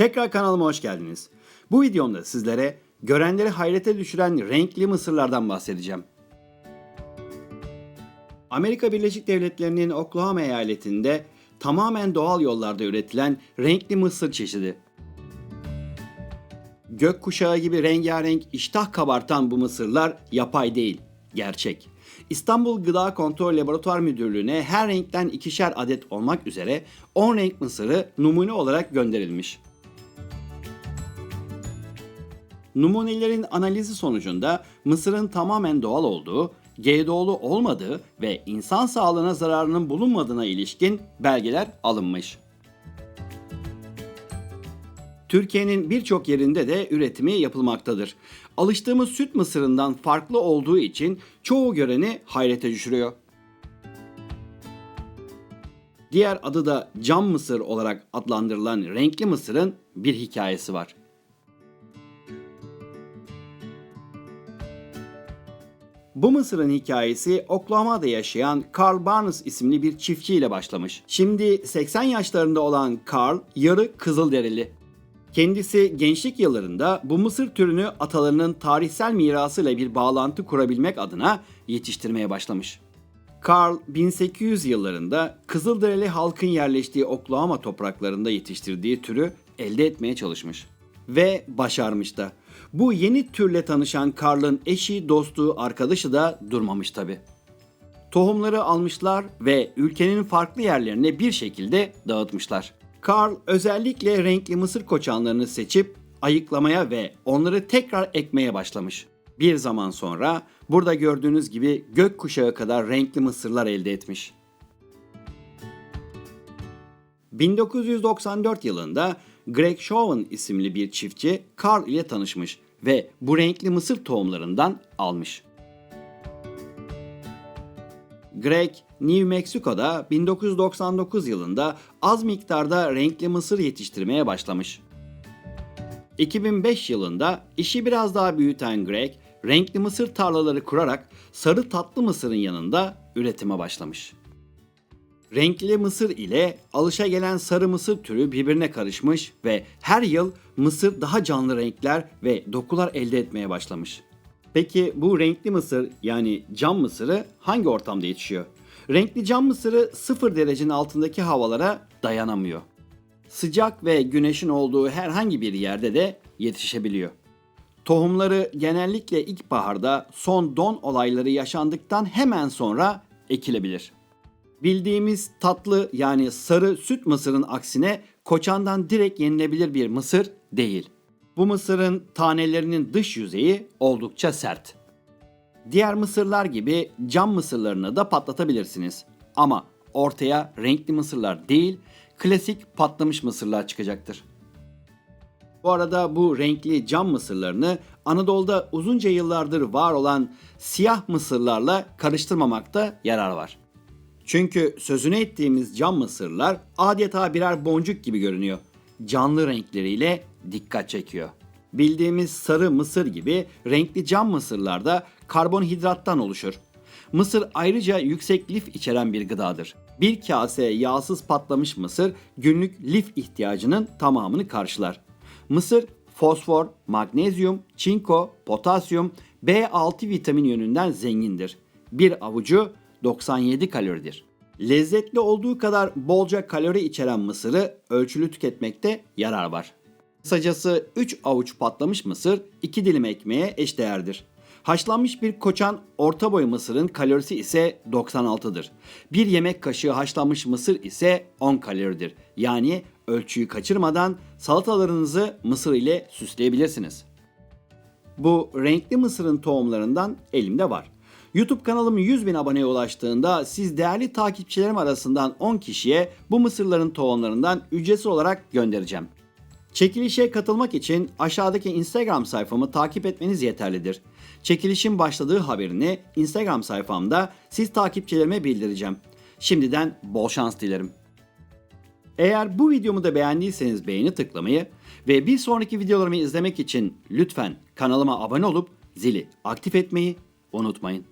Tekrar kanalıma hoş geldiniz. Bu videomda sizlere görenleri hayrete düşüren renkli mısırlardan bahsedeceğim. Amerika Birleşik Devletleri'nin Oklahoma eyaletinde tamamen doğal yollarda üretilen renkli mısır çeşidi. Gökkuşağı gibi rengarenk iştah kabartan bu mısırlar yapay değil, gerçek. İstanbul Gıda Kontrol Laboratuvar Müdürlüğü'ne her renkten ikişer adet olmak üzere 10 renk mısırı numune olarak gönderilmiş. Numunelerin analizi sonucunda mısırın tamamen doğal olduğu, GDO'lu olmadığı ve insan sağlığına zararının bulunmadığına ilişkin belgeler alınmış. Türkiye'nin birçok yerinde de üretimi yapılmaktadır. Alıştığımız süt mısırından farklı olduğu için çoğu göreni hayrete düşürüyor. Diğer adı da cam mısır olarak adlandırılan renkli mısırın bir hikayesi var. Bu mısırın hikayesi Oklahoma'da yaşayan Carl Barnes isimli bir çiftçiyle başlamış. Şimdi 80 yaşlarında olan Carl yarı Kızılderili. Kendisi gençlik yıllarında bu mısır türünü atalarının tarihsel mirasıyla bir bağlantı kurabilmek adına yetiştirmeye başlamış. Carl 1800 yıllarında Kızılderili halkın yerleştiği Oklahoma topraklarında yetiştirdiği türü elde etmeye çalışmış. Ve başarmış da. Bu yeni türle tanışan Carl'ın eşi, dostu, arkadaşı da durmamış tabi. Tohumları almışlar ve ülkenin farklı yerlerine bir şekilde dağıtmışlar. Carl özellikle renkli mısır koçanlarını seçip ayıklamaya ve onları tekrar ekmeye başlamış. Bir zaman sonra burada gördüğünüz gibi gökkuşağı kadar renkli mısırlar elde etmiş. 1994 yılında Greg Chauvin isimli bir çiftçi Carl ile tanışmış ve bu renkli mısır tohumlarından almış. Greg, New Mexico'da 1999 yılında az miktarda renkli mısır yetiştirmeye başlamış. 2005 yılında işi biraz daha büyüten Greg, renkli mısır tarlaları kurarak sarı tatlı mısırın yanında üretime başlamış. Renkli mısır ile alışagelen sarı mısır türü birbirine karışmış ve her yıl mısır daha canlı renkler ve dokular elde etmeye başlamış. Peki bu renkli mısır yani cam mısırı hangi ortamda yetişiyor? Renkli cam mısırı 0 derecenin altındaki havalara dayanamıyor. Sıcak ve güneşin olduğu herhangi bir yerde de yetişebiliyor. Tohumları genellikle ilkbaharda son don olayları yaşandıktan hemen sonra ekilebilir. Bildiğimiz tatlı yani sarı süt mısırın aksine koçandan direkt yenilebilir bir mısır değil. Bu mısırın tanelerinin dış yüzeyi oldukça sert. Diğer mısırlar gibi cam mısırlarını da patlatabilirsiniz. Ama ortaya renkli mısırlar değil, klasik patlamış mısırlar çıkacaktır. Bu arada bu renkli cam mısırlarını Anadolu'da uzunca yıllardır var olan siyah mısırlarla karıştırmamakta yarar var. Çünkü sözünü ettiğimiz cam mısırlar adeta birer boncuk gibi görünüyor. Canlı renkleriyle dikkat çekiyor. Bildiğimiz sarı mısır gibi renkli cam mısırlar da karbonhidrattan oluşur. Mısır ayrıca yüksek lif içeren bir gıdadır. Bir kase yağsız patlamış mısır günlük lif ihtiyacının tamamını karşılar. Mısır fosfor, magnezyum, çinko, potasyum, B6 vitamin yönünden zengindir. Bir avucu 97 kaloridir. Lezzetli olduğu kadar bolca kalori içeren mısırı ölçülü tüketmekte yarar var. Kısacası 3 avuç patlamış mısır 2 dilim ekmeğe eşdeğerdir. Haşlanmış bir koçan orta boy mısırın kalorisi ise 96'dır. Bir yemek kaşığı haşlanmış mısır ise 10 kaloridir. Yani ölçüyü kaçırmadan salatalarınızı mısır ile süsleyebilirsiniz. Bu renkli mısırın tohumlarından elimde var. YouTube kanalım 100 bin aboneye ulaştığında siz değerli takipçilerim arasından 10 kişiye bu mısırların tohumlarından ücretsiz olarak göndereceğim. Çekilişe katılmak için aşağıdaki Instagram sayfamı takip etmeniz yeterlidir. Çekilişin başladığı haberini Instagram sayfamda siz takipçilerime bildireceğim. Şimdiden bol şans dilerim. Eğer bu videomu da beğendiyseniz beğeni tıklamayı ve bir sonraki videolarımı izlemek için lütfen kanalıma abone olup zili aktif etmeyi unutmayın.